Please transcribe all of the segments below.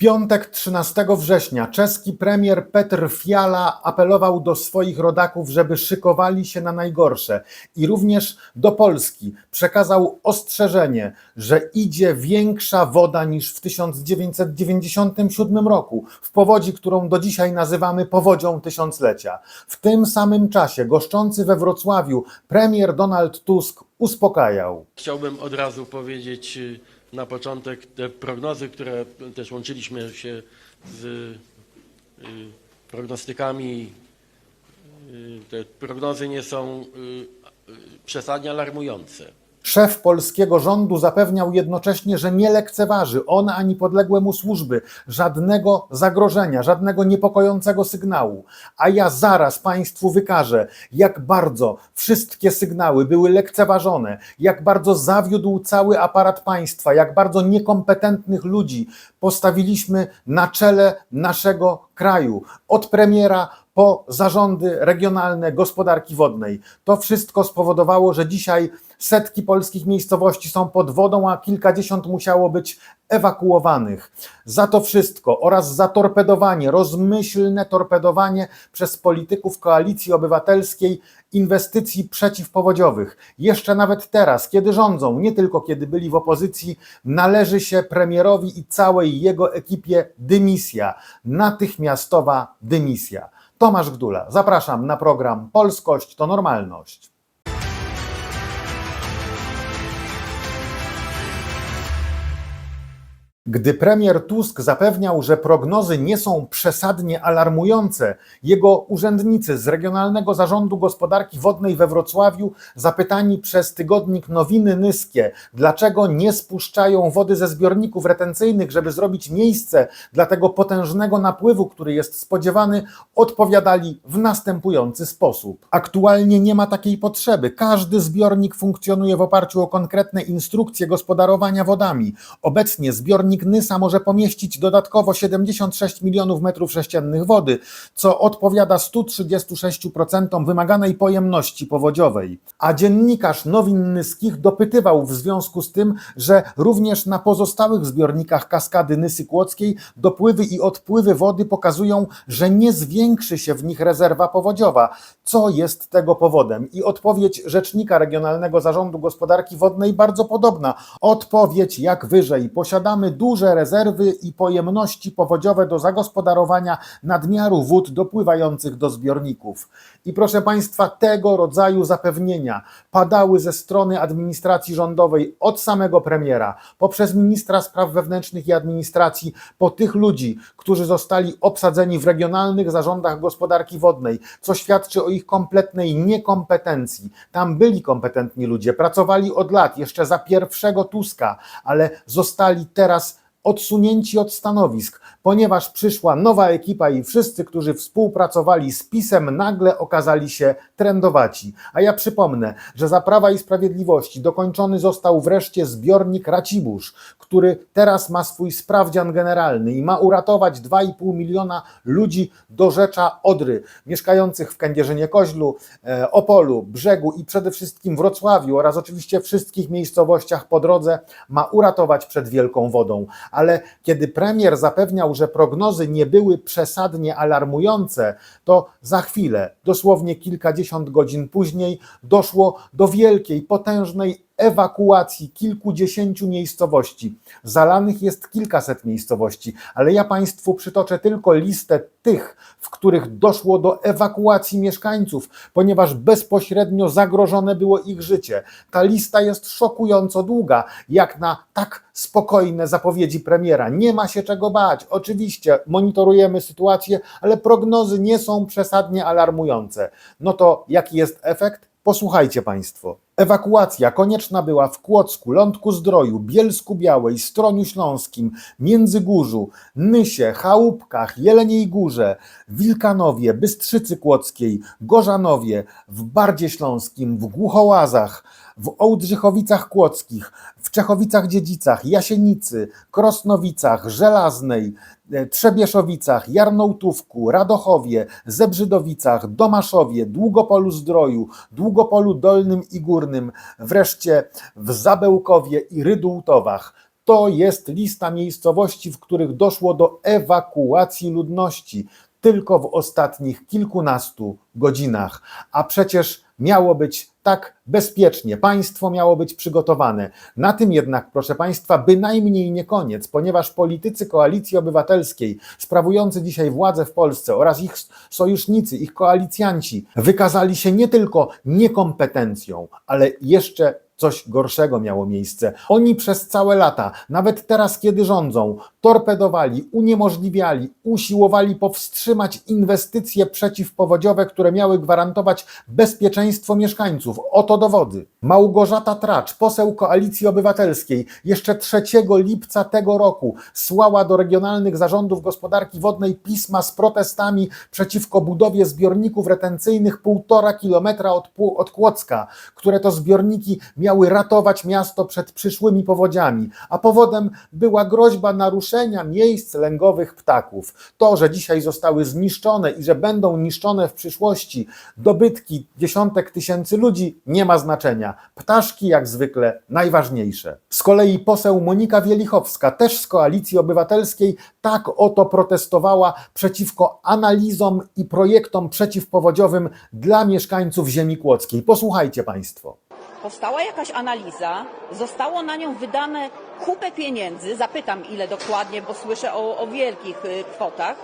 piątek 13 września czeski premier Petr Fiala apelował do swoich rodaków, żeby szykowali się na najgorsze i również do Polski przekazał ostrzeżenie, że idzie większa woda niż w 1997 roku, w powodzi, którą do dzisiaj nazywamy powodzią tysiąclecia. W tym samym czasie goszczący we Wrocławiu premier Donald Tusk uspokajał. Chciałbym od razu powiedzieć y, na początek te prognozy, które też łączyliśmy się z y, prognostykami. Y, Te prognozy nie są y, przesadnie alarmujące. Szef polskiego rządu zapewniał jednocześnie, że nie lekceważy on ani podległe mu służby żadnego zagrożenia, żadnego niepokojącego sygnału. A ja zaraz Państwu wykażę, jak bardzo wszystkie sygnały były lekceważone, jak bardzo zawiódł cały aparat państwa, jak bardzo niekompetentnych ludzi postawiliśmy na czele naszego kraju. Od premiera po zarządy regionalne gospodarki wodnej. To wszystko spowodowało, że dzisiaj setki polskich miejscowości są pod wodą, a kilkadziesiąt musiało być ewakuowanych. Za to wszystko oraz za torpedowanie, rozmyślne torpedowanie przez polityków koalicji obywatelskiej inwestycji przeciwpowodziowych. Jeszcze nawet teraz, kiedy rządzą, nie tylko kiedy byli w opozycji, należy się premierowi i całej jego ekipie dymisja, natychmiastowa dymisja. Tomasz Gdula, zapraszam na program Polskość to Normalność. Gdy premier Tusk zapewniał, że prognozy nie są przesadnie alarmujące, jego urzędnicy z Regionalnego Zarządu Gospodarki Wodnej we Wrocławiu, zapytani przez tygodnik Nowiny Nyskie, dlaczego nie spuszczają wody ze zbiorników retencyjnych, żeby zrobić miejsce dla tego potężnego napływu, który jest spodziewany, odpowiadali w następujący sposób. Aktualnie nie ma takiej potrzeby. Każdy zbiornik funkcjonuje w oparciu o konkretne instrukcje gospodarowania wodami. Obecnie zbiornik Nysa może pomieścić dodatkowo 76 milionów metrów sześciennych wody, co odpowiada 136% wymaganej pojemności powodziowej. A dziennikarz Nowin Nyskich dopytywał w związku z tym, że również na pozostałych zbiornikach kaskady Nysy Kłodzkiej dopływy i odpływy wody pokazują, że nie zwiększy się w nich rezerwa powodziowa. Co jest tego powodem? I odpowiedź rzecznika Regionalnego Zarządu Gospodarki Wodnej bardzo podobna. Odpowiedź jak wyżej. Posiadamy duże rezerwy i pojemności powodziowe do zagospodarowania nadmiaru wód dopływających do zbiorników. I proszę Państwa, tego rodzaju zapewnienia padały ze strony administracji rządowej od samego premiera, poprzez ministra spraw wewnętrznych i administracji, po tych ludzi, którzy zostali obsadzeni w regionalnych zarządach gospodarki wodnej, co świadczy o ich kompletnej niekompetencji. Tam byli kompetentni ludzie, pracowali od lat, jeszcze za pierwszego Tuska, ale zostali teraz odsunięci od stanowisk, ponieważ przyszła nowa ekipa i wszyscy, którzy współpracowali z PiSem, nagle okazali się trendowaci. A ja przypomnę, że za Prawa i Sprawiedliwości dokończony został wreszcie zbiornik Racibórz, który teraz ma swój sprawdzian generalny i ma uratować 2,5 miliona ludzi do rzecza Odry, mieszkających w Kędzierzynie Koźlu, e, Opolu, Brzegu i przede wszystkim Wrocławiu oraz oczywiście wszystkich miejscowościach po drodze ma uratować przed wielką wodą ale kiedy premier zapewniał, że prognozy nie były przesadnie alarmujące, to za chwilę, dosłownie kilkadziesiąt godzin później, doszło do wielkiej, potężnej ewakuacji kilkudziesięciu miejscowości. Zalanych jest kilkaset miejscowości, ale ja Państwu przytoczę tylko listę tych, w których doszło do ewakuacji mieszkańców, ponieważ bezpośrednio zagrożone było ich życie. Ta lista jest szokująco długa, jak na tak spokojne zapowiedzi premiera. Nie ma się czego bać. Oczywiście monitorujemy sytuację, ale prognozy nie są przesadnie alarmujące. No to jaki jest efekt? Posłuchajcie Państwo. Ewakuacja konieczna była w Kłodzku, Lądku Zdroju, Bielsku Białej, Stroniu Śląskim, Międzygórzu, Nysie, Chałupkach, Jeleniej Górze, Wilkanowie, Bystrzycy Kłodzkiej, Gorzanowie, w Bardzie Śląskim, w Głuchołazach, w Ołdrzychowicach Kłodzkich, w Czechowicach-Dziedzicach, Jasienicy, Krosnowicach, Żelaznej, e, Trzebieszowicach, Jarnołtówku, Radochowie, Zebrzydowicach, Domaszowie, Długopolu Zdroju, Długopolu Dolnym i Górnym, wreszcie w Zabełkowie i Rydultowach. To jest lista miejscowości, w których doszło do ewakuacji ludności tylko w ostatnich kilkunastu godzinach. A przecież miało być tak bezpiecznie, państwo miało być przygotowane. Na tym jednak, proszę Państwa, bynajmniej nie koniec, ponieważ politycy koalicji obywatelskiej, sprawujący dzisiaj władzę w Polsce oraz ich sojusznicy, ich koalicjanci, wykazali się nie tylko niekompetencją, ale jeszcze coś gorszego miało miejsce. Oni przez całe lata, nawet teraz, kiedy rządzą, torpedowali, uniemożliwiali, usiłowali powstrzymać inwestycje przeciwpowodziowe, które miały gwarantować bezpieczeństwo mieszkańców. Oto dowody. Małgorzata Tracz, poseł Koalicji Obywatelskiej, jeszcze 3 lipca tego roku słała do regionalnych zarządów gospodarki wodnej pisma z protestami przeciwko budowie zbiorników retencyjnych półtora kilometra od, od Kłodzka, które to zbiorniki miały ratować miasto przed przyszłymi powodziami, a powodem była groźba naruszenia miejsc lęgowych ptaków. To, że dzisiaj zostały zniszczone i że będą niszczone w przyszłości dobytki dziesiątek tysięcy ludzi, nie ma znaczenia. Ptaszki, jak zwykle, najważniejsze. Z kolei poseł Monika Wielichowska, też z Koalicji Obywatelskiej, tak oto protestowała przeciwko analizom i projektom przeciwpowodziowym dla mieszkańców ziemi kłodzkiej. Posłuchajcie Państwo. Powstała jakaś analiza, zostało na nią wydane kupę pieniędzy, zapytam ile dokładnie, bo słyszę o, o wielkich y, kwotach,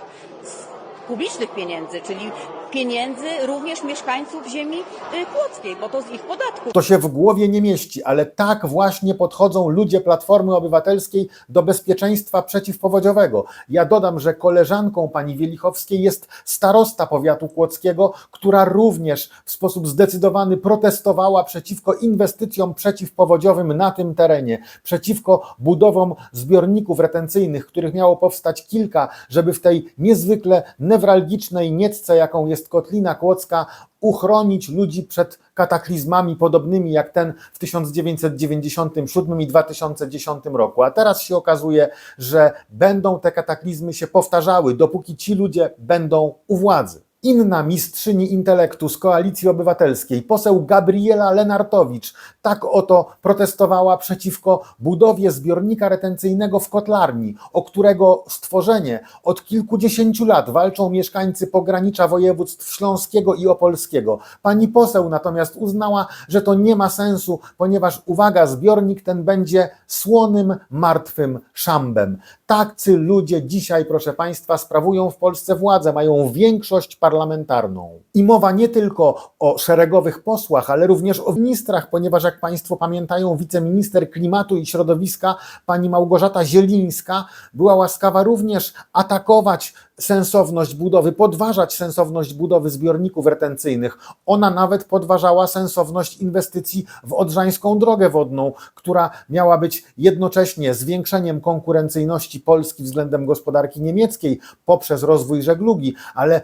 z publicznych pieniędzy, czyli pieniędzy również mieszkańców ziemi y, kłodzkiej, bo to z ich podatków. To się w głowie nie mieści, ale tak właśnie podchodzą ludzie Platformy Obywatelskiej do bezpieczeństwa przeciwpowodziowego. Ja dodam, że koleżanką pani Wielichowskiej jest starosta powiatu kłodzkiego, która również w sposób zdecydowany protestowała przeciwko inwestycjom przeciwpowodziowym na tym terenie, przeciwko budowom zbiorników retencyjnych, których miało powstać kilka, żeby w tej niezwykle newralgicznej niecce, jaką jest Kotlina Kłodzka, uchronić ludzi przed kataklizmami podobnymi jak ten w 1997 i 2010 roku. A teraz się okazuje, że będą te kataklizmy się powtarzały, dopóki ci ludzie będą u władzy. Inna mistrzyni intelektu z koalicji obywatelskiej, poseł Gabriela Lenartowicz, tak oto protestowała przeciwko budowie zbiornika retencyjnego w kotlarni, o którego stworzenie od kilkudziesięciu lat walczą mieszkańcy pogranicza województw śląskiego i opolskiego. Pani poseł natomiast uznała, że to nie ma sensu, ponieważ uwaga, zbiornik ten będzie słonym, martwym szambem. Tacy ludzie dzisiaj, proszę Państwa, sprawują w Polsce władzę, mają większość parlamentarną. I mowa nie tylko o szeregowych posłach, ale również o ministrach, ponieważ jak Państwo pamiętają, wiceminister klimatu i środowiska, pani Małgorzata Zielińska, była łaskawa również atakować sensowność budowy, podważać sensowność budowy zbiorników retencyjnych. Ona nawet podważała sensowność inwestycji w Odrzańską Drogę Wodną, która miała być jednocześnie zwiększeniem konkurencyjności Polski względem gospodarki niemieckiej poprzez rozwój żeglugi, ale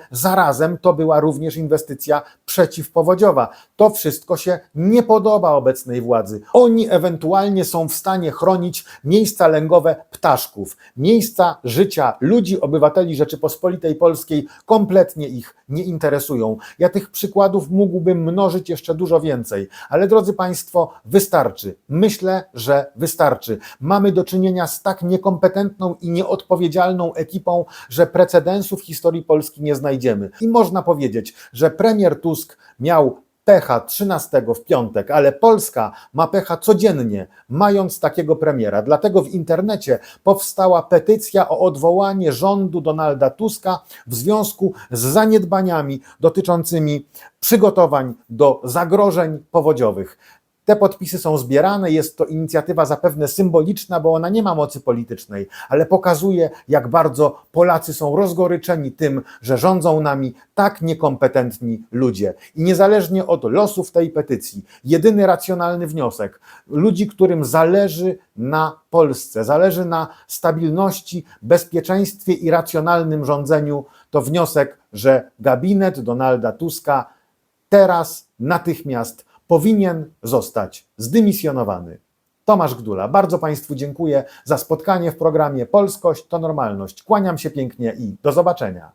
zarazem to była również inwestycja przeciwpowodziowa. To wszystko się nie podoba obecnej władzy. Oni ewentualnie są w stanie chronić miejsca lęgowe ptaszków, miejsca życia ludzi, obywateli Rzeczypospolitej Polskiej kompletnie ich nie interesują. Ja tych przykładów mógłbym mnożyć jeszcze dużo więcej, ale drodzy Państwo, wystarczy. Myślę, że wystarczy. Mamy do czynienia z tak niekompetentną i nieodpowiedzialną ekipą, że precedensów w historii Polski nie znajdziemy. I można powiedzieć, że premier Tusk miał pecha 13 w piątek, ale Polska ma pecha codziennie, mając takiego premiera. Dlatego w internecie powstała petycja o odwołanie rządu Donalda Tuska w związku z zaniedbaniami dotyczącymi przygotowań do zagrożeń powodziowych. Te podpisy są zbierane, jest to inicjatywa zapewne symboliczna, bo ona nie ma mocy politycznej, ale pokazuje, jak bardzo Polacy są rozgoryczeni tym, że rządzą nami tak niekompetentni ludzie. I niezależnie od losów tej petycji, jedyny racjonalny wniosek ludzi, którym zależy na Polsce, zależy na stabilności, bezpieczeństwie i racjonalnym rządzeniu, to wniosek, że gabinet Donalda Tuska teraz, natychmiast powinien zostać zdymisjonowany. Tomasz Gdula, bardzo Państwu dziękuję za spotkanie w programie Polskość to Normalność. Kłaniam się pięknie i do zobaczenia.